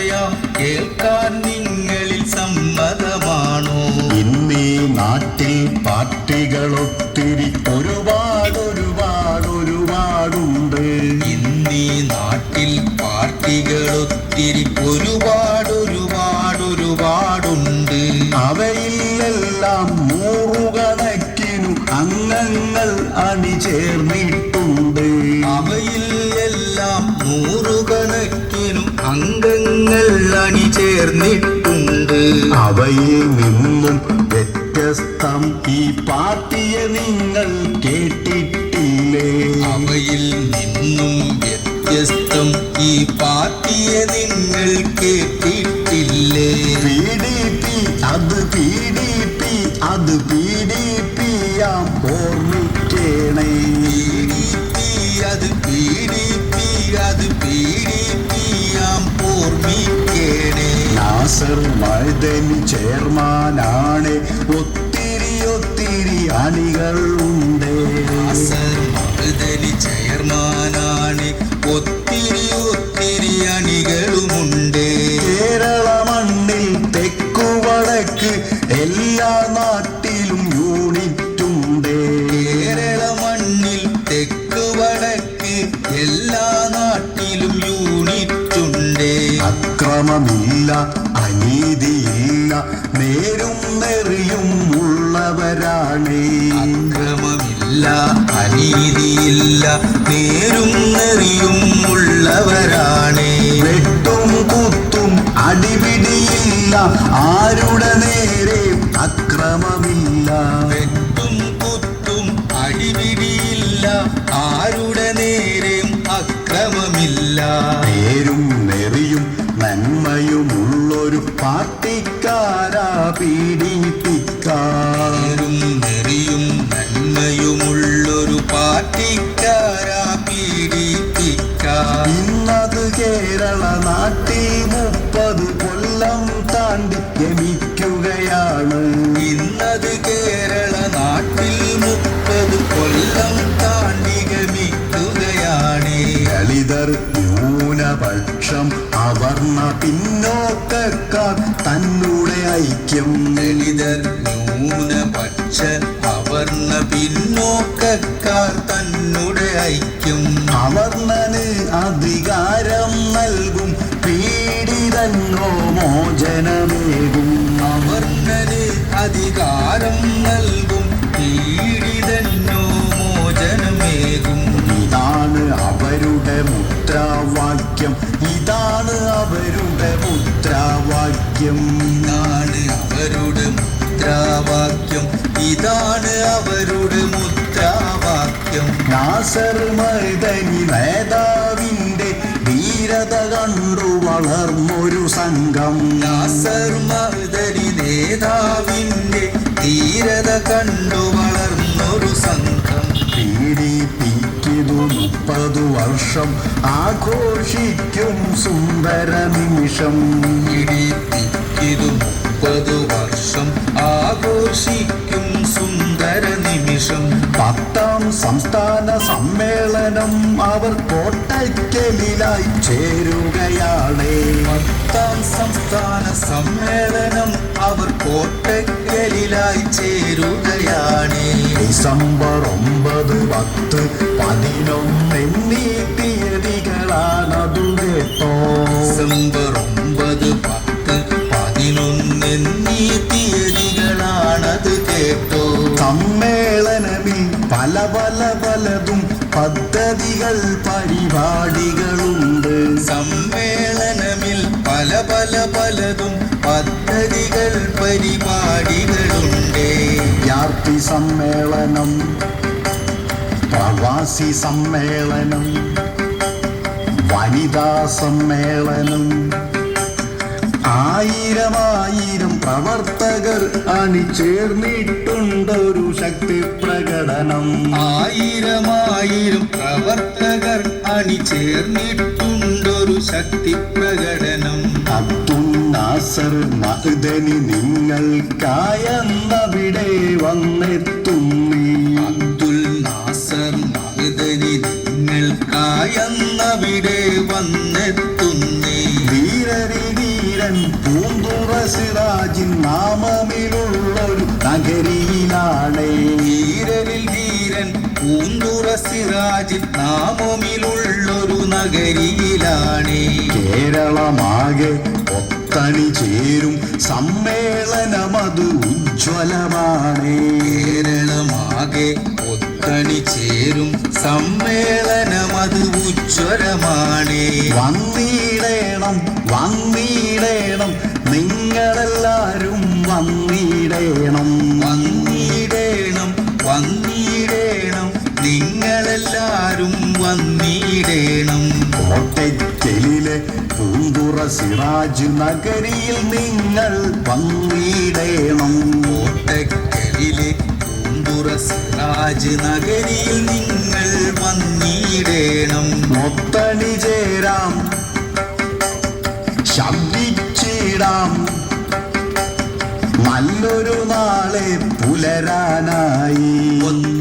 പറയാം കേൾക്കാൻ നിങ്ങളിൽ സമ്മതമാണോ? ഇന്നീ നാട്ടിൽ പാർട്ടികളൊത്തിരി ഒരുപാട് ഒരുപാട് ഒരുപാടുണ്ട് ഇന്നീ നാട്ടിൽ പാർട്ടികളൊത്തിരി ഒത്തിരി ഒരുപാട് അംഗങ്ങൾ അണിചേർന്നിട്ടുണ്ട്. അവയിൽ എല്ലാം നൂറുകണക്കിനും അംഗങ്ങൾ അണിചേർന്നിട്ടുണ്ട്. അവയിൽ നിന്നും വ്യത്യസ്തം ഈ പാർട്ടിയെ നിങ്ങൾ കേട്ടിട്ടില്ലേ? അവയിൽ നിന്നും വ്യത്യസ്തം ഈ പാർട്ടിയെ നിങ്ങൾ കേട്ടിട്ടില്ലേ? പി ഡി പി അത് പി ഡി പി അത് പി ഡി പി ആം ഓർമ്മിക്കണേ. അത് പി അത് പി ആം ഓർമ്മിക്കണേ. നാസർ മൈദനി ചെയർമാനാണ്. ഒത്തിരി ഒത്തിരി അണികൾ ഉണ്ട് നാസർ അക്രമമില്ല അനീതിയില്ല നേരും നെറിയും ഉള്ളവരാണേ. അക്രമമില്ല അനീതിയില്ല നേരും നെറിയും ഉള്ളവരാണേ. വെട്ടും കുത്തും അടിപിടിയില്ല ആരുടെ ഗമിക്കുകയാണ് ഇന്നത് കേരള നാട്ടിൽ മുപ്പത് കൊല്ലം താണ്ടി ഗമിക്കുകയാണ് ദളിതർ ന്യൂനപക്ഷം അവർണ പിന്നോക്കക്കാർ തന്നൂടെ ഐക്യം. ദളിതർ ന്യൂനപക്ഷ അവർണ പിന്നോക്കക്കാർ തന്നൂടെ ഐക്യം. അവർണന് അധികാരം നൽകും പീഡിതന്നോ മോചനമേകും നൽകും. പീഡിതന്നോ മോചനമേകും. ഇതാണ് അവരുടെ മുദ്രാവാക്യം. ഇതാണ് അവരുടെ മുദ്രാവാക്യം. ഇതാണ് അവരുടെ മുദ്രാവാക്യം. ഇതാണ് അവരുടെ മുദ്രാവാക്യം. നാസർ മൈതനി നേതാവിന്റെ ധീരത കണ്ടു വളർന്നൊരു സംഘം. നാസർ മഹദരി നേതാവിന്റെ കണ്ടു വളർന്നൊരു സംഘം. മുപ്പതു വർഷം. ആഘോഷിക്കും സുന്ദര നിമിഷം. ഇടിപ്പിക്കിതു മുപ്പത് വർഷം. ആഘോഷിക്കും സുന്ദര നിമിഷം പത്താം സംസ്ഥാന സമ്മേളനം അവർ കോട്ടയ്ക്കലിലായി ചേരുകയാണ്. പത്താം സംസ്ഥാന സമ്മേളനം അവർ കോട്ടയ്ക്കലിലായി ചേരുകയാണ്. ഡിസംബർ ഒമ്പത് പത്ത് പതിനൊന്ന് എന്നീ തീയതികളാണതു കേട്ടോ. ഡിസംബർ ഒമ്പത് പലതും പദ്ധതികൾ പരിപാടികളുണ്ട്. സമ്മേളനമിൽ പല പല പലതും പദ്ധതികൾ പരിപാടികളുണ്ട്. വിദ്യാർത്ഥി സമ്മേളനം പ്രവാസി സമ്മേളനം വനിതാ സമ്മേളനം ആയിരം ആയിരം പ്രവർത്തകർ അണിചേർന്നിട്ടുണ്ടൊരു ശക്തി പ്രകടനം ആയിരമായിരം പ്രവർത്തകർ അണിചേർന്നിട്ടുണ്ടൊരു ശക്തി പ്രകടനം അബ്ദുൽ നാസർ മഹ്ദനി നിങ്ങൾക്കായെന്നവിടെ വന്നെത്തുന്നീ. അബ്ദുൽ നാസർ മഹുദനി നിങ്ങൾക്കായെന്നവിടെ വന്നെത്തു പൂന്തുറ നാമമിലുള്ളൊരു നഗരിയിലാണേ. വീരരിൽ വീരൻ പൂന്തുറ നാമമിലുള്ളൊരു നഗരിയിലാണേ. കേരളമാകെ ഒത്തണി ചേരും സമ്മേളനമതു ഉജ്ജ്വലമാണേ. കേരളമാകെ ഒത്തണി ചേരും സമ്മേളനമത് ഉജ്വലമാണേ വന്നിടേണം വന്നിടേണം. നിങ്ങളെല്ലാരും വന്നിടേണം. വന്നിടേണം വന്നിടേണം. നിങ്ങളെല്ലാരും വന്നിടേണം. കോട്ടയ്ക്കലിലെ പൂന്തുറ സിറാജ് നഗരിയിൽ നിങ്ങൾ വന്നിടേണം. കോട്ടക്കലിലെ പൂന്തുറ സിറാജ് നഗരിയിൽ നിങ്ങൾ വന്നിടേണം. മൊത്തണി ചേരാം ശബ്ദിച്ചിടാം. നല്ലൊരു നാളെ പുലരാനായി.